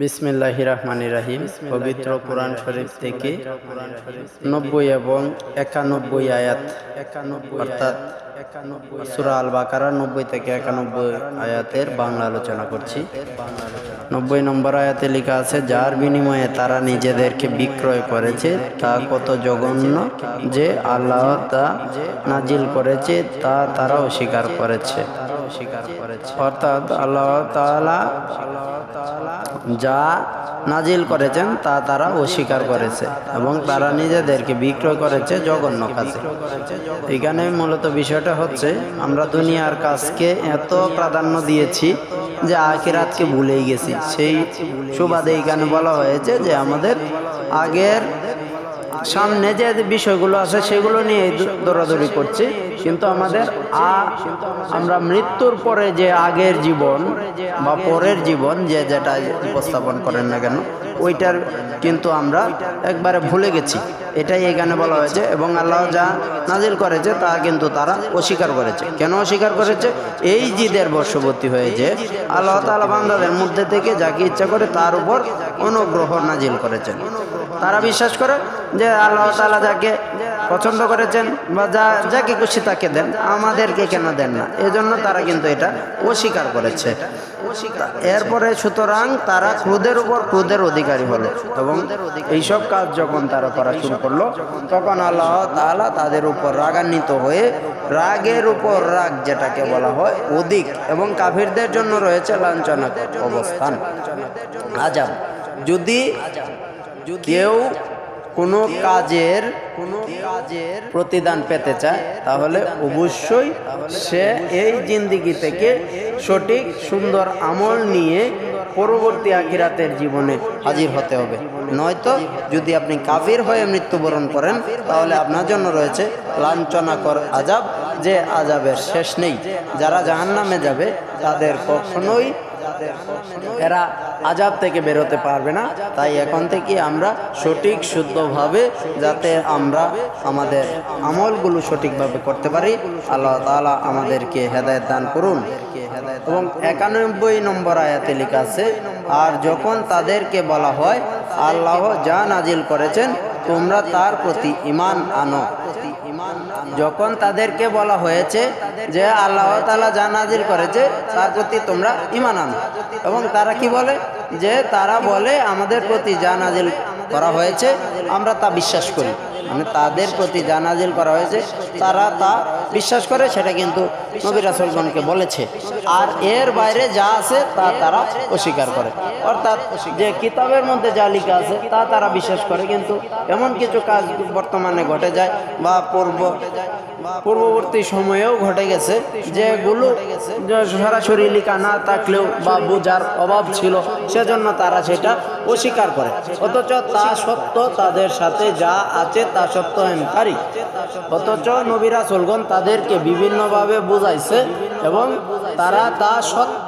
বিসমিল্লাহ রহমান রাহিম। পবিত্র কোরআন শরীফ থেকে নব্বই এবং একানব্বই আয়াত। অর্থাৎ সুরা আল বাকারা নব্বই থেকে একানব্বই আয়াতের বাংলা আলোচনা করছি। নব্বই নম্বর আয়াতে লেখা আছে, যার বিনিময়ে তারা নিজেদেরকে বিক্রয় করেছে, তা কত জঘন্য যে আল্লাহ তা নাজিল করেছে, তা তারা অস্বীকার করেছে। অর্থাৎ আল্লাহ যা নাজিল করেছেন তা তারা অস্বীকার করেছে এবং তারা নিজেদেরকে বিক্রয় করেছে জঘন্য কাজে। এখানে মূলত বিষয়টা হচ্ছে, আমরা দুনিয়ার কাজকে এত প্রাধান্য দিয়েছি যে আখিরাতকে ভুলেই গেছি। সেই সুবাদে এখানে বলা হয়েছে যে আমাদের আগের সামনে যে বিষয়গুলো আছে সেগুলো নিয়ে দৌড়াদৌড়ি করছি। কিন্তু আমাদের আমরা মৃত্যুর পরে যে আগের জীবন বা পরের জীবন যে যেটা উপস্থাপন করেন না কেন, ওইটার কিন্তু আমরা একবারে ভুলে গেছি। এটাই এখানে বলা হয়েছে এবং আল্লাহ যা নাজিল করেছে তা কিন্তু তারা অস্বীকার করেছে। কেন অস্বীকার করেছে? এই জিদের বর্ষবর্তী হয়েছে আল্লাহ তালা বান্দাদের মধ্যে থেকে যাকে ইচ্ছা করে তার উপর অনুগ্রহ নাজিল করেছেন। তারা বিশ্বাস করে যে আল্লাহ তালা যাকে পছন্দ করেছেন বা যা, যাকে খুশি তাকে দেন, আমাদেরকে কেন দেন না? এজন্য তারা কিন্তু এটা অস্বীকার করেছে। এরপরে সুতরাং তারা ক্রোধের উপর ক্রোধের অধিকারী হলো এবং এইসব কাজ যখন তারা করা শুরু করল, তখন আল্লাহ তাআলা তাদের উপর রাগান্বিত হয়ে রাগের উপর রাগ যেটাকে বলা হয় অধিক এবং কাফিরদের জন্য রয়েছে লাঞ্ছনাক অবস্থান। আজাব। যদি কেউ কোনো কাজের কোনো কাজের প্রতিদান পেতে চায়, তাহলে অবশ্যই সে এই জিন্দিগি থেকে সঠিক, সুন্দর আমল নিয়ে পরবর্তী আখিরাতের জীবনে হাজির হতে হবে। নয়তো যদি আপনি কাফির হয়ে মৃত্যুবরণ করেন, তাহলে আপনার জন্য রয়েছে লাঞ্ছনাকর আজাব যে আজাবের শেষ নেই। যারা জাহান্নামে যাবে, তাদের কখনোই এরা আজাব থেকে বেরোতে পারবে না। তাই এখন থেকে আমরা সঠিক, শুদ্ধভাবে যাতে আমরা আমাদের আমলগুলো সঠিকভাবে করতে পারি, আল্লাহ তাআলা আমাদেরকে হেদায়ত দান করুন। এবং একানব্বই নম্বর আয়াতে লেখা আছে, আর যখন তাদেরকে বলা হয়, আল্লাহ যা নাজিল করেছেন, তোমরা তার প্রতি ইমান আনো। যখন তাদেরকে বলা হয়েছে যে আল্লাহ তালা যা নাজির করেছে তার প্রতি তোমরা ইমান আনো। এবং তারা কি বলে? যে তারা বলে, আমাদের প্রতি যা নাজিল করা হয়েছে, আমরা তা বিশ্বাস করি। মানে তাদের প্রতি যা নাজিল করা হয়েছে, তারা তা বিশ্বাস করে, সেটা কিন্তু নবী রাসুলগণকে বলেছে। আর এর বাইরে যা আছে, তা তারা অস্বীকার করে। অর্থাৎ যে কিতাবের মধ্যে যা লিখা আছে, তা তারা বিশ্বাস করে। কিন্তু এমন কিছু কাজ বর্তমানে ঘটে যায় বা পূর্ব পূর্ববর্তী সময়েও ঘটে গেছে যেগুলো সরাসরি লিখা না থাকলেও বা বোঝার অভাব ছিল, সেজন্য তারা সেটা অস্বীকার করে। অথচ তা সত্য, তাদের সাথে যা আছে তা সত্য হেনকারী অথচ নবীরা চলগন তাদেরকে বিভিন্নভাবে বোঝাইছে এবং তারা তা সত্য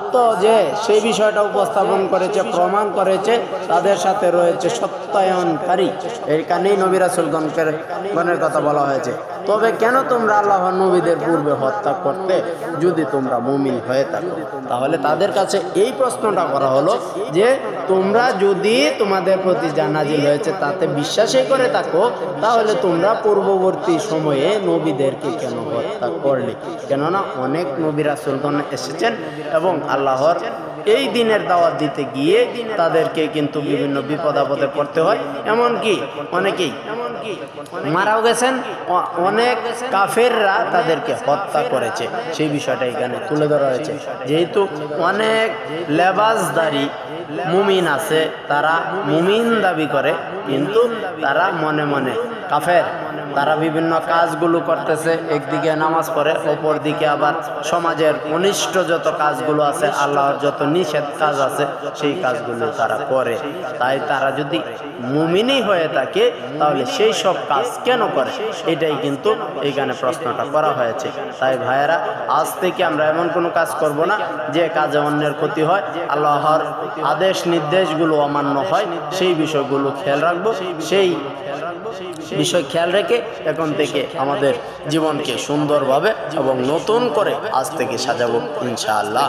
যে সেই বিষয়টা উপস্থাপন করেছে, প্রমাণ করেছে, তাদের সাথে রয়েছে সত্যায়নকারী। এর কারণেই নবীরা সুলগণের গণের কথা বলা হয়েছে। তবে কেন তোমরা আল্লাহ নবীদের পূর্বে হত্যা করতে যদি তোমরা মুমিন হয়ে থাকো? তাহলে তাদের কাছে এই প্রশ্নটা করা হলো যে, তোমরা যদি তোমাদের প্রতি জানাজিল হয়েছে তাতে বিশ্বাসই করে থাকো, তাহলে তোমরা পূর্ববর্তী সময়ে নবীদেরকে কেন হত্যা করলে? কেননা অনেক নবীরা সুলগণ এসেছেন এবং আল্লাহর এই দিনের দাওয়াত দিতে গিয়ে তাদেরকে কিন্তু বিভিন্ন বিপদ আপদে পড়তে হয়। এমনকি অনেকেই মারাও গেছেন অনেক কাফেররা তাদেরকে হত্যা করেছে। সেই বিষয়টা এখানে তুলে ধরা হয়েছে। যেহেতু অনেক লেবাসদারি মুমিন আছে, তারা মুমিন দাবি করে, কিন্তু তারা মনে মনে কাফের। তারা বিভিন্ন কাজগুলো করতেছে, একদিকে নামাজ পড়ে অপর দিকে আবার সমাজের অনিষ্ট যত কাজগুলো আছে, আল্লাহর যত নিষেধ কাজ আছে, সেই কাজগুলো তারা করে। তাই তারা যদি মুমিনই হয়ে থাকে, তাহলে সেই সব কাজ কেন করে? এটাই কিন্তু এইখানে প্রশ্নটা করা হয়েছে। তাই ভাইয়েরা, আজ থেকে আমরা এমন কোনো কাজ করব না, যে কাজে অন্যের ক্ষতি হয়, আল্লাহর আদেশ নির্দেশগুলো অমান্য হয়, সেই বিষয়গুলো খেয়াল রাখব। সেই বিষয় খেয়াল রেখে এখন থেকে আমাদের জীবনকে সুন্দরভাবে এবং নতুন করে আজ থেকে সাজাবো ইনশাআল্লাহ।